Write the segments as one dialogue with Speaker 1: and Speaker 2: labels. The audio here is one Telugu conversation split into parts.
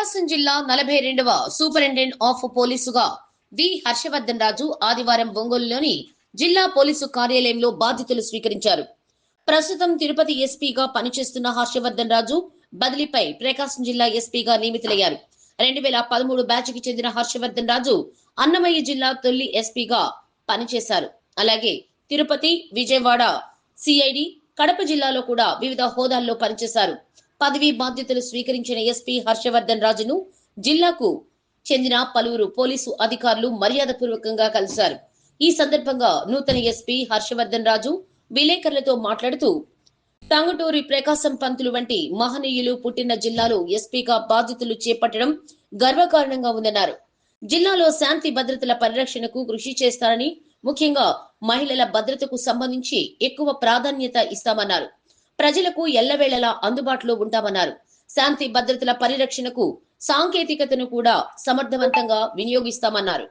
Speaker 1: ప్రకాశం జిల్లా నలభై రెండవ సూపరింటెండెంట్ ఆఫ్ పోలీసుగా వి హర్షవర్ధన్ రాజు ఆదివారం ఒంగోలులోని జిల్లా పోలీసు కార్యాలయంలో బాధ్యతలు స్వీకరించారు. ప్రస్తుతం తిరుపతి ఎస్పీగా పనిచేస్తున్న హర్షవర్ధన్ రాజు బదిలీపై ప్రకాశం జిల్లా ఎస్పీగా నియమితులయ్యారు. రెండు వేల పదమూడు బ్యాచ్కి చెందిన హర్షవర్ధన్ రాజు అన్నమయ్య జిల్లా తొలి ఎస్పీగా పనిచేశారు. అలాగే తిరుపతి విజయవాడ సిఐడి కడప జిల్లాలో కూడా వివిధ హోదాల్లో పనిచేశారు. పదవి బాధ్యతలు స్వీకరించిన ఎస్పీ హర్షవర్ధన్ రాజును జిల్లాకు చెందిన పలువురు పోలీసు అధికారులు మర్యాదపూర్వకంగా కలిశారు. ఈ సందర్భంగా నూతన ఎస్పీ హర్షవర్ధన్ రాజు విలేకరులతో మాట్లాడుతూ టంగుటూరి ప్రకాశం పంతులు వంటి మహనీయులు పుట్టిన జిల్లాలో ఎస్పీగా బాధ్యతలు చేపట్టడం గర్వకారణంగా ఉందన్నారు. జిల్లాలో శాంతి భద్రతల పరిరక్షణకు కృషి చేస్తారని ముఖ్యంగా మహిళల భద్రతకు సంబంధించి ఎక్కువ ప్రాధాన్యత ఇస్తామన్నారు. ప్రజలకు ఎల్లవేళలా అందుబాటులో ఉంటామన్నారు. శాంతి భద్రతల పరిరక్షణకు సాంకేతికతను కూడా సమర్థవంతంగా వినియోగిస్తామన్నారు.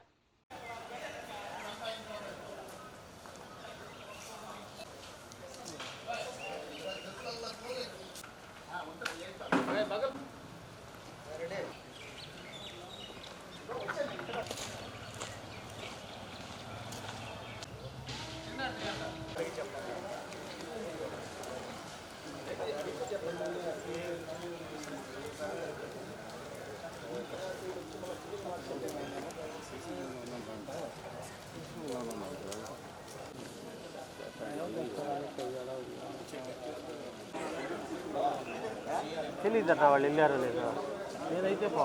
Speaker 2: తెలీదట వాళ్ళు వెళ్ళారో లేదా? నేనైతే పో.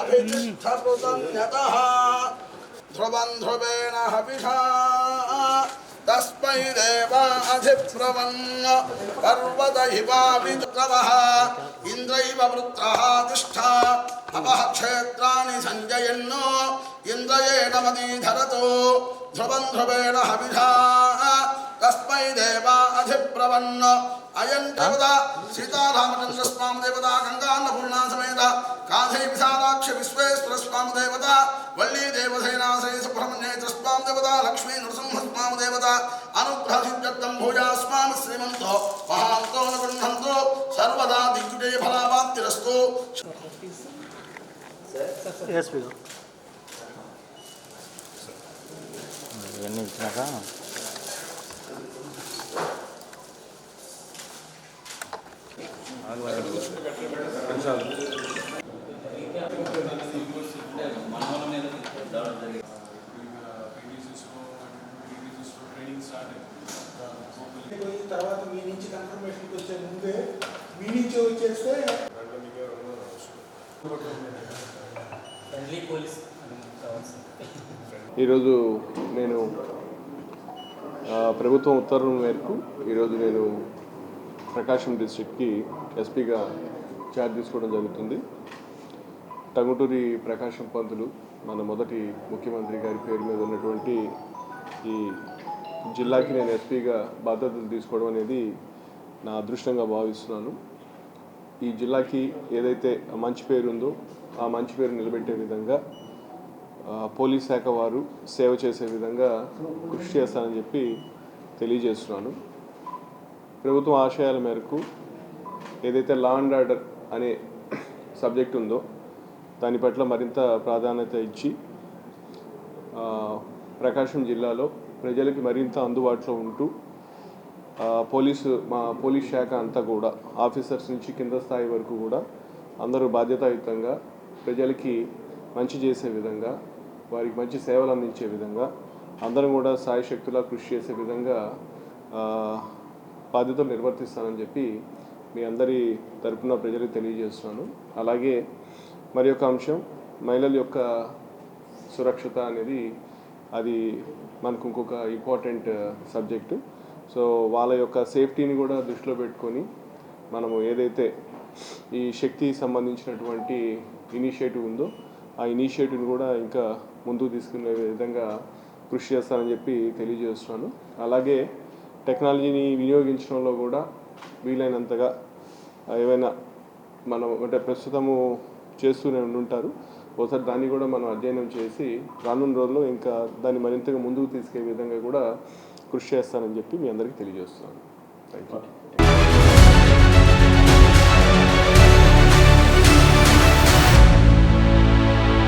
Speaker 3: अभितिष्ठकृतन्यतः ध्रुवं ध्रुवेण हविषा तस्मै देवाधिप्रवन् पर्वत इवाविद्रवः इन्द्रैव वृत्रः तिष्ठा अपः क्षेत्राणि सञ्जयन् इन्द्रयेण मदीधरतो ध्रुवं ध्रुवेण हविषा तस्मै देवा अधिप्रवन् अयं देवता सीतारामचन्द्र स्वामी देवता गङ्गान्नपूर्णा समेत काधै विशालाक्ष विश्वेश्वर स्वामी देवता वल्ली देवसेना श्री सुब्रह्मण्येत्र स्वामी देवता लक्ष्मी नृसिंह स्वामी देवता अनुग्रह सिद्ध्यर्थं भूया स्वामी श्रीमन्तो महान्तो न गृह्णन्तो सर्वदा दिग्विजय फलावाप्तिरस्तु
Speaker 2: ఎస్పీ
Speaker 4: ఇవన్నీ ఇచ్చినాక
Speaker 5: పోయి నుంచి కన్ఫర్మేషన్కి వచ్చే ముందే మీ నుంచి వచ్చేస్తే
Speaker 6: ఈరోజు నేను ప్రభుత్వం ఉత్తర్వుల మేరకు ఈరోజు నేను ప్రకాశం డిస్ట్రిక్ట్కి ఎస్పీగా ఛార్జ్ తీసుకోవడం జరుగుతుంది. టంగుటూరి ప్రకాశం పంతులు మన మొదటి ముఖ్యమంత్రి గారి పేరు మీద ఉన్నటువంటి ఈ జిల్లాకి నేను ఎస్పీగా బాధ్యతలు తీసుకోవడం అనేది నా అదృష్టంగా భావిస్తున్నాను. ఈ జిల్లాకి ఏదైతే మంచి పేరు ఉందో ఆ మంచి పేరు నిలబెట్టే విధంగా పోలీస్ శాఖ వారు సేవ చేసే విధంగా కృషి చేస్తానని చెప్పి తెలియజేస్తున్నాను. ప్రభుత్వం ఆశయాల మేరకు ఏదైతే లా అండ్ ఆర్డర్ అనే సబ్జెక్ట్ ఉందో దాని పట్ల మరింత ప్రాధాన్యత ఇచ్చి ప్రకాశం జిల్లాలో ప్రజలకి మరింత అందుబాటులో ఉంటూ పోలీసు మా పోలీస్ శాఖ అంతా కూడా ఆఫీసర్స్ నుంచి కింద స్థాయి వరకు కూడా అందరూ బాధ్యతాయుతంగా ప్రజలకి మంచి చేసే విధంగా వారికి మంచి సేవలు అందించే విధంగా అందరం కూడా సాయశక్తులా కృషి చేసే విధంగా బాధ్యతలు నిర్వర్తిస్తానని చెప్పి మీ అందరి తరఫున ప్రజలకు తెలియజేస్తున్నాను. అలాగే మరి అంశం మహిళల యొక్క సురక్షత అనేది అది మనకు ఇంకొక ఇంపార్టెంట్ సబ్జెక్టు సో వాళ్ళ యొక్క సేఫ్టీని కూడా దృష్టిలో పెట్టుకొని మనము ఏదైతే ఈ శక్తికి సంబంధించినటువంటి ఇనిషియేటివ్ ఉందో ఆ ఇనిషియేటివ్ని కూడా ఇంకా ముందుకు తీసుకునే విధంగా కృషి చేస్తానని చెప్పి తెలియజేస్తున్నాను. అలాగే టెక్నాలజీని వినియోగించడంలో కూడా వీలైనంతగా ఏవైనా మనం అంటే ప్రస్తుతము చేస్తూనే ఉండుంటారు. ఒకసారి దాన్ని కూడా మనం అధ్యయనం చేసి రానున్న రోజుల్లో ఇంకా దాన్ని మరింతగా ముందుకు తీసుకెళ్ళే విధంగా కూడా కృషి చేస్తానని చెప్పి మీ అందరికీ తెలియజేస్తున్నాను. Thank you